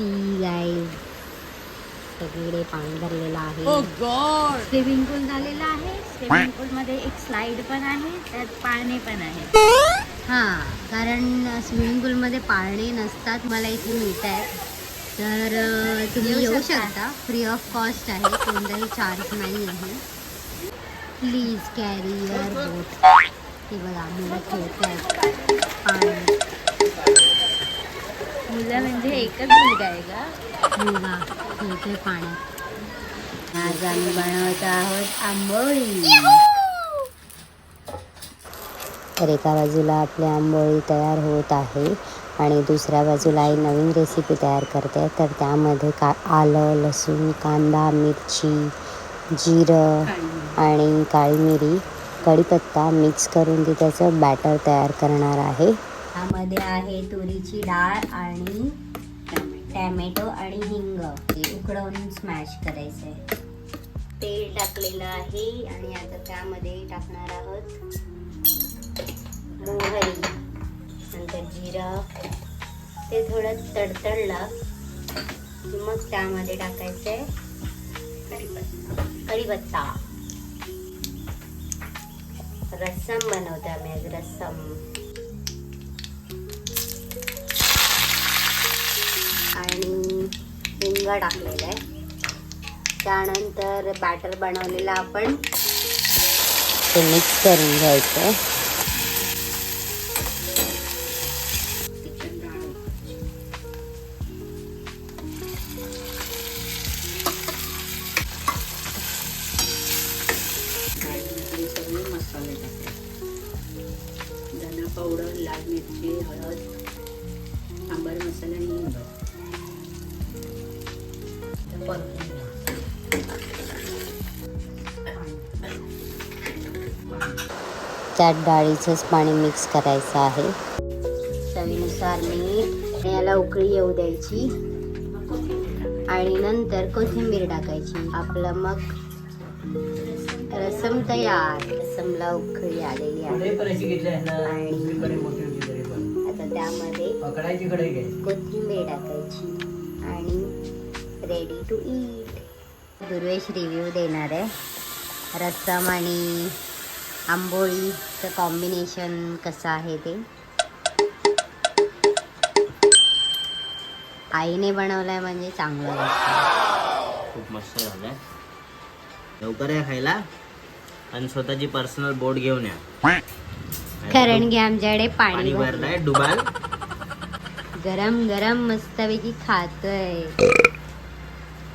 C guys सगळीकडे पाणी भरलेलं आहे! स्विमिंग पूल झालेला आहे. स्विमिंग पूल मध्ये एक स्लाइड पण आहे त्यात पाळणे पण आहे. हा कारण स्विमिंग पूल मध्ये पाळणे नसतात मला इथे मिळत आहेत तर तुम्ही येऊ शकता. फ्री ऑफ कॉस्ट आहे कोणताही चार्ज नाही आहे. प्लीज कॅरी युअर बोट हे बघा मुलं खेळत आहेत पाणी मुलगा म्हणजे एकच मुलगा आहे का? मुलगा. खेळतोय पाण्यात आज आम्ही बनवत आहोत आंबोळी. तर एका बाजूला आपली आंबोळी तयार होत आहे आणि दुसऱ्या बाजूला आई नवीन रेसिपी तयार करते. तर त्यामध्ये का आलं लसूण कांदा मिरची जिरं आणि काळी मिरी कढीपत्ता मिक्स करून ती त्याचं बॅटर तयार करणार आहे. त्यामध्ये आहे तुरीची डाळ आणि टॅमॅटो आणि हिंग. उकडवून स्मॅश करायचं आहे तेल टाकलेलं आहे आणि आता त्यामध्ये टाकणार आहोत मोहरी नंतर जिरं. ते थोडं तडतडलं की मग त्यामध्ये टाकायचं आहे कढीपत्ता. रस्सम बनवतो आम्ही आज रस्सम शेंगा टाकलेलं आहे. त्यानंतर बॅटर बनवलेलं आपण ते मिक्स करून घ्यायचं. सगळे मसाले धना पावडर लाल मिरची हळद सांबार मसाला आणि हिंग. परतून घ्या. त्यात डाळीचंच पाणी मिक्स करायचं आहे. चवीनुसार मीठ याला उकळी येऊ द्यायची. आणि नंतर कोथिंबीर टाकायची. आपलं मग रसम तयार. रसमला उकळी आलेली आहे. आणि- आता त्यामध्ये कोथिंबीर टाकायची. आणि ready to eat Durvesh review देणार आहे. रस्सम आणि आंबोळीचं कॉम्बिनेशन कसं आहे ते. आईने बनवलंय म्हणजे चांगलं खूप मस्त झालंय. लवकर या खायला आणि स्वतःची पर्सनल बोट घेऊन या. कारण की आमच्याकडे पाणी पाणी भरलंय डुबाल. गरम गरम मस्तपैकी खातोय.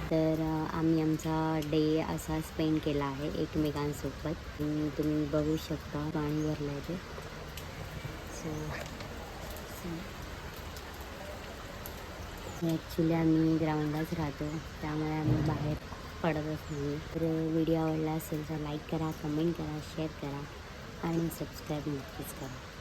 तर आम्ही आमचा डे असा स्पेंड केला आहे एकमेकांसोबत. तुम्ही बघू शकता पाणी भरलं आहे ते सो ॲक्च्युली आम्ही ग्राउंडलाच राहतो. त्यामुळे आम्ही बाहेर पडतच नाही. तर व्हिडिओ आवडला असेल तर लाईक करा कमेंट करा शेअर करा. आणि सबस्क्राईब नक्कीच करा.